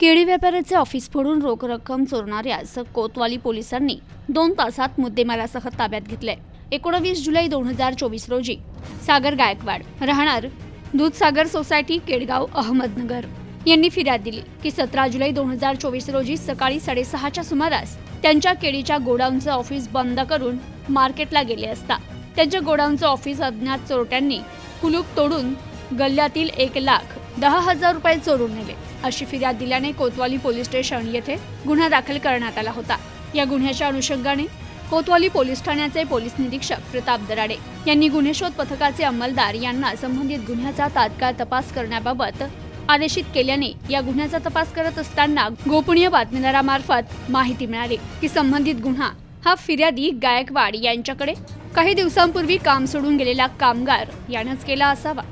केळी व्यापाऱ्याचे ऑफिस फोडून रोख रक्कम चोरणाऱ्यास कोतवाली पोलिसांनी दोन तासात मुद्देमालासह ताब्यात घेतले एकोणवीस जुलै दोन हजार चोवीस रोजी सागर गायकवाड राहणार दूधसागर सोसायटी केडगाव अहमदनगर. यांनी फिर्याद दिली की सतरा जुलै दोन हजार चोवीस रोजी सकाळी साडेसहाच्या सुमारास त्यांच्या केळीच्या गोडाऊनचं ऑफिस बंद करून मार्केटला गेले असता त्यांच्या गोडाऊनचं ऑफिस अज्ञात चोरट्यांनी कुलूप तोडून गल्ल्यातील एक लाख दहा हजार रुपये चोरून नेले. अशी फिर्याद दिल्याने कोतवाली पोलीस स्टेशन येथे गुन्हा दाखल करण्यात आला होता. या गुन्ह्याच्या अनुषंगाने कोतवाली पोलीस ठाण्याचे पोलीस निरीक्षक प्रताप दराडे यांनी गुन्हे शोध पथकाचे अंमलदार यांना संबंधित गुन्ह्याचा तात्काळ तपास करण्याबाबत आदेशित केल्याने या गुन्ह्याचा तपास करत असताना गोपनीय बातमीदारामार्फत माहिती मिळाली. की संबंधित गुन्हा हा फिर्यादी गायकवाड यांच्याकडे काही दिवसांपूर्वी काम सोडून गेलेला कामगार यानंच केला असावा.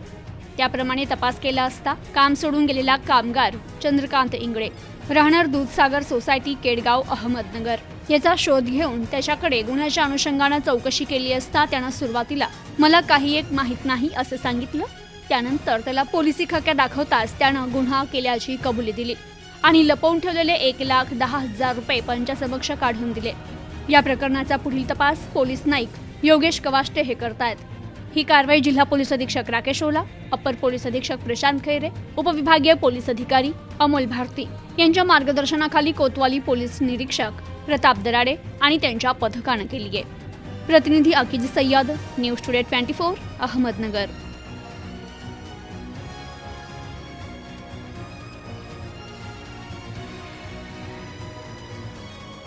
त्याप्रमाणे तपास केला असता काम सोडून गेलेला कामगार चंद्रकांत इंगळे राहणार दूधसागर सोसायटी केडगाव अहमदनगर. याचा शोध घेऊन त्याच्याकडे गुन्ह्याच्या अनुषंगानं चौकशी केली असता त्यानं सुरुवातीला मला काही एक माहीत नाही असं सांगितलं. त्यानंतर त्याला पोलिसी खाक्या दाखवताच त्यानं गुन्हा केल्याची कबुली दिली आणि लपवून ठेवलेले एक लाख दहा हजार रुपये पंचासमक्ष काढून दिले. या प्रकरणाचा पुढील तपास पोलीस नाईक योगेश कवाष्टे हे करतायत. ही कारवाई जिल्हा पोलीस अधीक्षक राकेश ओला अप्पर पोलीस अधीक्षक प्रशांत खैरे उपविभागीय पोलीस अधिकारी अमोल भारती यांच्या मार्गदर्शनाखाली कोतवाली पोलीस निरीक्षक प्रताप दराडे आणि त्यांच्या पथकानं केली आहे. प्रतिनिधी Akiz Sayyad news today twenty four Ahmednagar.